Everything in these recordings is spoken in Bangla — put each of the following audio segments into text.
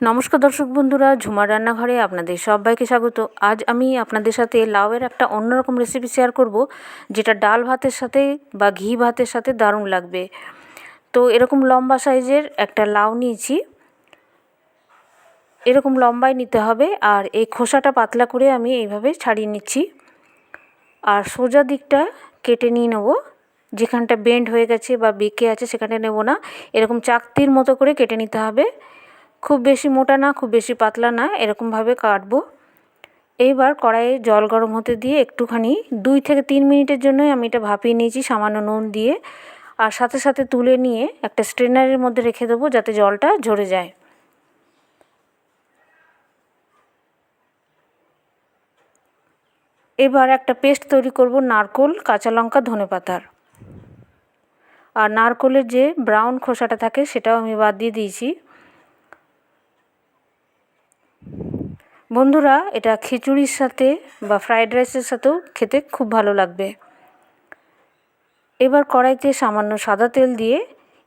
নমস্কার দর্শক বন্ধুরা, ঝুমার রান্নাঘরে আপনাদের সবাইকে স্বাগত। আজ আমি আপনাদের সাথে লাউয়ের একটা অন্যরকম রেসিপি শেয়ার করব, যেটা ডাল ভাতের সাথে বা ঘি ভাতের সাথে দারুণ লাগবে। তো এরকম লম্বা সাইজের একটা লাউ নিয়েছি। এরকম লম্বাই নিতে হবে, আর এই খোসাটা পাতলা করে আমি এইভাবে ছাড়িয়ে নিচ্ছি। আর সোজা দিকটা কেটে নিয়ে নেব, যেখানটা বেন্ড হয়ে গেছে বা বেঁকে আছে সেখানে নেব না। এরকম চাকতির মতো করে কেটে নিতে হবে। খুব বেশি মোটা না, খুব বেশি পাতলা না, এরকমভাবে কাটবো। এইবার কড়াইয়ে জল গরম হতে দিয়ে একটুখানি দুই থেকে তিন মিনিটের জন্যই আমি এটা ভাপিয়ে নিয়েছি সামান্য নুন দিয়ে। আর সাথে সাথে তুলে নিয়ে একটা স্ট্রেনারের মধ্যে রেখে দেবো যাতে জলটা ঝরে যায়। এবার একটা পেস্ট তৈরি করব নারকোল, কাঁচা লঙ্কা, ধনে পাতার। আর নারকোলের যে ব্রাউন খোসাটা থাকে সেটাও আমি বাদ দিয়ে দিয়েছি। বন্ধুরা, এটা খিচুড়ির সাথে বা ফ্রায়েড রাইসের সাথেও খেতে খুব ভালো লাগবে। এবার কড়াইতে সামান্য সাদা তেল দিয়ে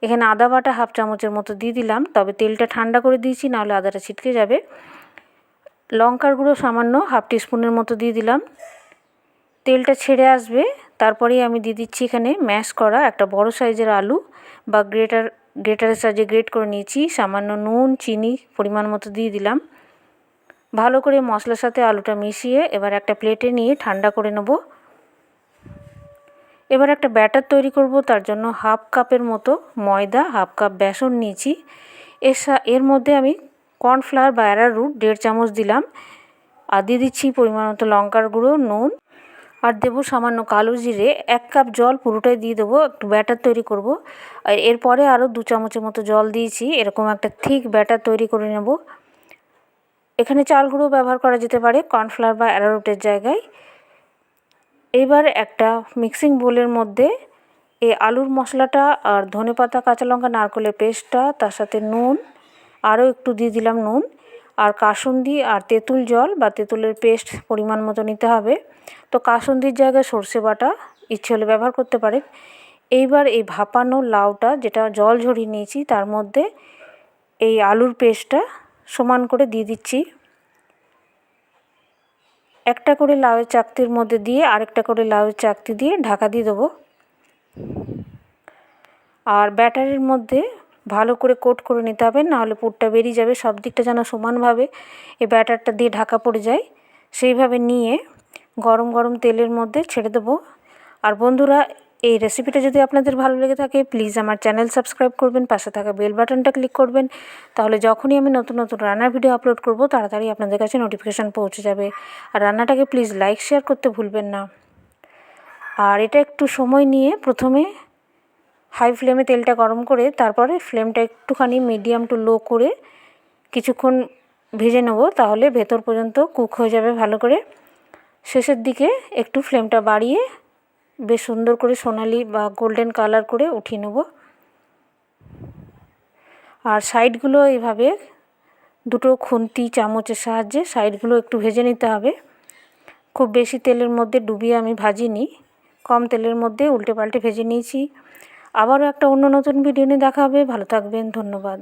এখানে আদা বাটা হাফ চামচের মতো দিয়ে দিলাম, তবে তেলটা ঠান্ডা করে দিয়েছি, নাহলে আদাটা ছিটকে যাবে। লঙ্কার গুঁড়ো সামান্য হাফ টিস্পুনের মতো দিয়ে দিলাম। তেলটা ছেড়ে আসবে, তারপরেই আমি দিয়ে দিচ্ছি এখানে ম্যাশ করা একটা বড় সাইজের আলু বা গ্রেটার, গ্রেটারের সাহায্যে গ্রেট করে নিয়েছি। সামান্য নুন, চিনি পরিমাণ মতো দিয়ে দিলাম। ভালো করে মশলার সাথে আলুটা মিশিয়ে এবার একটা প্লেটে নিয়ে ঠান্ডা করে নেব। এবার একটা ব্যাটার তৈরি করব, তার জন্য হাফ কাপের মতো ময়দা হাফ কাপ বেসন নিয়েছি। এর এর মধ্যে আমি কর্নফ্লাওয়ার বা অ্যারারুট দেড় চামচ দিলাম। আর দিয়ে দিচ্ছি পরিমাণ মতো লঙ্কার গুঁড়ো, নুন। আর দেবো সামান্য কালো জিরে, এক কাপ জল পুরোটাই দিয়ে দেবো, একটু ব্যাটার তৈরি করব। আর এরপরে আরও দু চামচের মতো জল দিয়েছি, এরকম একটা থিক ব্যাটার তৈরি করে নেব। এখানে চাল গুঁড়ো ব্যবহার করা যেতে পারে কর্নফ্লাওয়ার বা অ্যারারুটের জায়গায়। এবার একটা মিক্সিং বোলের মধ্যে এই আলুর মশলাটা আর ধনে পাতা, কাঁচা লঙ্কা, নারকলের পেস্টটা, তার সাথে নুন, আরও একটু দিয়ে দিলাম নুন আর কাসুন্দি আর তেঁতুল জল বা তেঁতুলের পেস্ট পরিমাণ মতো নিতে হবে। তো কাসুন্দির জায়গায় সর্ষে বাটা ইচ্ছে হলে ব্যবহার করতে পারেন। এইবার এই ভাপানো লাউটা যেটা জল ঝরিয়ে নিয়েছি তার মধ্যে এই আলুর পেস্টটা সমান করে দিয়ে দিচ্ছি। একটা করে লাউয়ের চাকতির মধ্যে দিয়ে আরেকটা করে লাউয়ের চাকতি দিয়ে ঢাকা দিয়ে দেবো। আর ব্যাটারের মধ্যে ভালো করে কোট করে নিতে হবে নাহলে পুরটা বেরিয়ে যাবে, সব দিকটা যেন সমানভাবে এই ব্যাটারটা দিয়ে ঢাকা পড়ে যায়। সেইভাবে নিয়ে গরম গরম তেলের মধ্যে ছেড়ে দেবো। আর বন্ধুরা এই রেসিপিটা যদি আপনাদের ভালো লেগে থাকে প্লিজ আমার চ্যানেল সাবস্ক্রাইব করবেন, পাশে থাকা বেল বাটনটা ক্লিক করবেন। তাহলে যখনই আমি নতুন নতুন রান্নার ভিডিও আপলোড করব, তাড়াতাড়ি আপনাদের কাছে নোটিফিকেশান পৌঁছে যাবে। আর রান্নাটাকে প্লিজ লাইক শেয়ার করতে ভুলবেন না। আর এটা একটু সময় নিয়ে প্রথমে হাই ফ্লেমে তেলটা গরম করে, তারপরে ফ্লেমটা একটুখানি মিডিয়াম টু লো করে কিছুক্ষণ ভেজে নেব, তাহলে ভেতর পর্যন্ত কুক হয়ে যাবে ভালো করে। শেষের দিকে একটু ফ্লেমটা বাড়িয়ে বেশ সুন্দর করে সোনালি বা গোল্ডেন কালার করে উঠিয়ে নেব। আর সাইডগুলো এইভাবে দুটো খুন্তি, চামচের সাহায্যে সাইডগুলো একটু ভেজে নিতে হবে। খুব বেশি তেলের মধ্যে ডুবিয়ে আমি ভাজিনি, কম তেলের মধ্যে উল্টে পাল্টে ভেজে নিয়েছি। আবারও একটা অন্য নতুন ভিডিও নিয়ে দেখা হবে। ভালো থাকবেন, ধন্যবাদ।